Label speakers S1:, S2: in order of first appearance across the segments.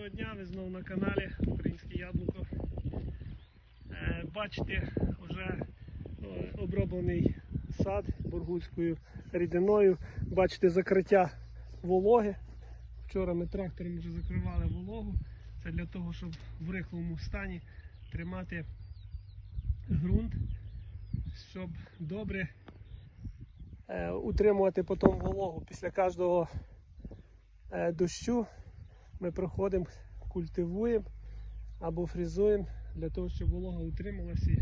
S1: Доброго дня, ви знову на каналі Українське Яблуко. Е, Бачите, вже оброблений сад бургульською рідиною. Бачите закриття вологи. Вчора ми трактором вже закривали вологу. Це для того, щоб в рихлому стані тримати ґрунт, щоб добре е, утримувати потім вологу після кожного е, дощу ми проходимо, культивуємо або фрізуємо для того, щоб волога утрималася і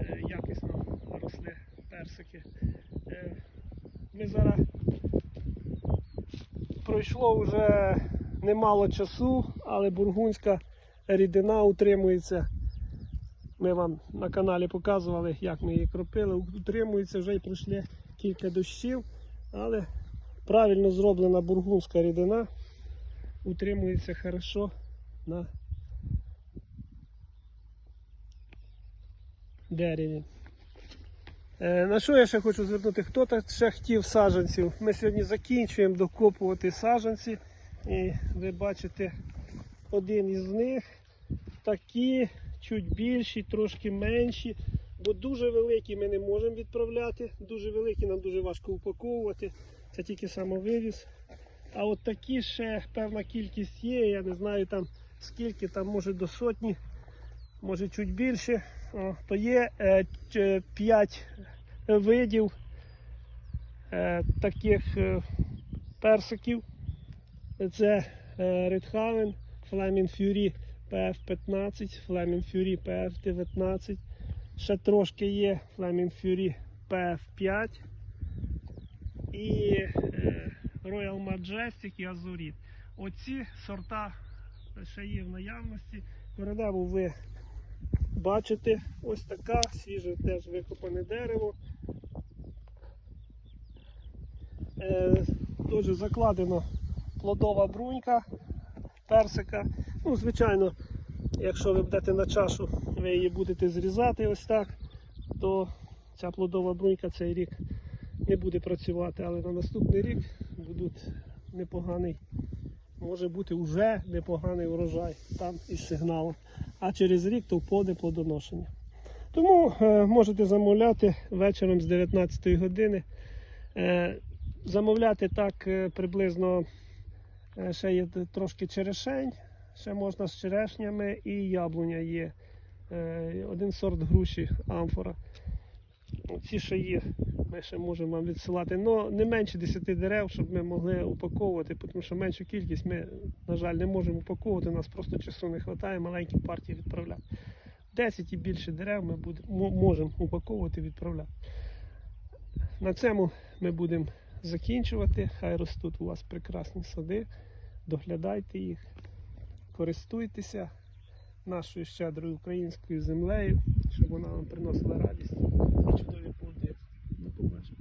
S1: е, якісно росли персики. Е, Ми зараз пройшло вже немало часу, але бургунська рідина утримується. Ми вам на каналі показували, як ми її кропили. Утримується вже і пройшли кілька дощів, але правильно зроблена бургунська рідина утримується хорошо на дереві. Е, На що я ще хочу звернути? Хто так ще хотів саджанців? Ми сьогодні закінчуємо докопувати саджанці. І ви бачите один із них. Такі, чуть більші, трошки менші. Бо дуже великі ми не можемо відправляти. Дуже великі нам дуже важко упаковувати. Це тільки самовивіз. А от такі ще певна кількість є, я не знаю там скільки, там може до сотні, може чуть більше. О, то є 5 видів е, таких е, персиків. Це е, Редхавен, Flaming Fury PF15, Flaming Fury PF19. Ще трошки є Flaming Fury PF5 і е, Royal Majestic і Азуріт. Оці сорта ще є в наявності. Кореневу ви бачите, ось така, свіже теж викопане дерево. Е, Теж закладено плодова брунька персика. Ну, звичайно, якщо ви будете на чашу, ви її будете зрізати ось так, то ця плодова брунька цей рік не буде працювати, але на наступний рік будуть непоганий, може бути вже непоганий урожай там із сигналом. А через рік то впаде плодоношення. Тому е, можете замовляти вечором з 19 години. Е, замовляти так е, приблизно е, ще є трошки черешень, ще можна з черешнями і яблуня є. Е, один сорт груші амфора. Ці ще є, ми ще можемо вам відсилати. Но не менше 10 дерев, щоб ми могли упаковувати, тому що меншу кількість ми, на жаль, не можемо упаковувати, у нас просто часу не вистачає, маленькі партії відправляти. 10 і більше дерев ми можемо упаковувати відправляти. На цьому ми будемо закінчувати. Хай ростуть у вас прекрасні сади. Доглядайте їх, користуйтеся нашою щедрою українською землею, щоб вона вам приносила радість і чудові West